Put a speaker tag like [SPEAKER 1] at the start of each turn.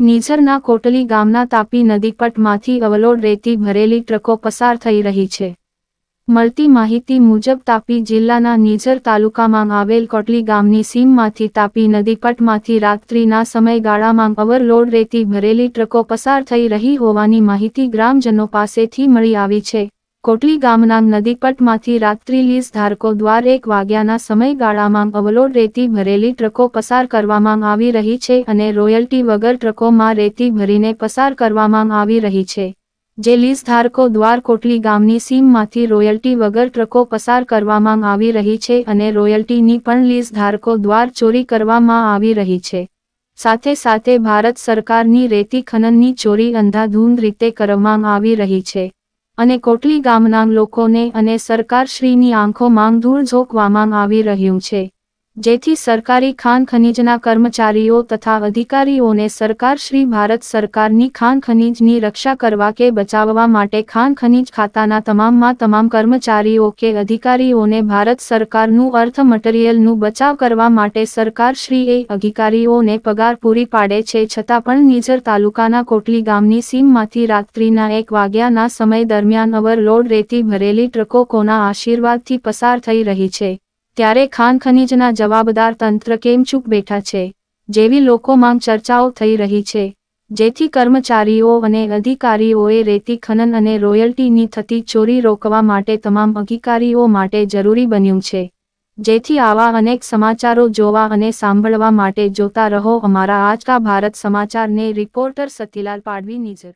[SPEAKER 1] નીઝરના કોટલી ગામના તાપી નદીપટમાંથી અવલોડ રેતી ભરેલી ટ્રકો પસાર થઈ રહી છે. મળતી માહિતી મુજબ તાપી જિલ્લાના નીઝર તાલુકામાં આવેલ કોટલી ગામની સીમમાંથી તાપી નદીપટમાંથી રાત્રિના સમયગાળામાં ઓવરલોડ રેતી ભરેલી ટ્રકો પસાર થઈ રહી હોવાની માહિતી ગ્રામજનો પાસેથી મળી આવી છે. કોટલી ગામના નદીપટમાંથી રાત્રિ લીઝ ધારકો દ્વારા એક વાગ્યાના સમયગાળામાં અવલોડ રેતી ભરેલી ટ્રકો પસાર કરવામાં આવી રહી છે અને રોયલ્ટી વગર ટ્રકોમાં રેતી ભરીને પસાર કરવામાં આવી રહી છે. જે લીઝ ધારકો દ્વાર કોટલી ગામની સીમમાંથી રોયલ્ટી વગર ટ્રકો પસાર કરવામાં આવી રહી છે અને રોયલ્ટીની પણ લીઝ ધારકો દ્વાર ચોરી કરવામાં આવી રહી છે. સાથે સાથે ભારત સરકારની રેતી ખનનની ચોરી અંધાધૂંધ રીતે કરવામાં આવી રહી છે. અને કોટલી ગામના લોકોને અને સરકારશ્રીની આંખોમાં ધૂળ ઝોકવામાં આવી રહ્યું છે. જેથી સરકારી ખાન ખનીજના કર્મચારીઓ તથા અધિકારીઓને સરકારશ્રી ભારત સરકારની ખાન ખનીજની રક્ષા કરવા કે બચાવવા માટે ખાન ખનીજ ખાતાના તમામમાં તમામ કર્મચારીઓ કે અધિકારીઓને ભારત સરકારનું અર્થ મટીરિયલનું બચાવ કરવા માટે સરકારશ્રીએ અધિકારીઓને પગાર પૂરી પાડે છે છતાં પણ નિઝર તાલુકાના કોટલી ગામની સીમમાંથી રાત્રિના એક વાગ્યાના સમય દરમિયાન ઓવરલોડ રેતી ભરેલી ટ્રકો કોના આશીર્વાદથી પસાર થઈ રહી છે. ત્યારે ખાન ખનીજના જવાબદાર તંત્ર કેમ ચૂપ બેઠા છે? જેવી લોકોમાં ચર્ચાઓ થઈ રહી છે, જેથી કર્મચારીઓ અને અધિકારીઓએ રેતી ખનન અને રોયલ્ટીની થતી ચોરી રોકવા માટે તમામ અધિકારીઓ માટે જરૂરી બન્યું છે. જેથી આવા અનેક સમાચારો જોવા અને સાંભળવા માટે જોતા રહો. અમારા આજકા ભારત સમાચારને રિપોર્ટર સતીલાલ પાડવી નિઝર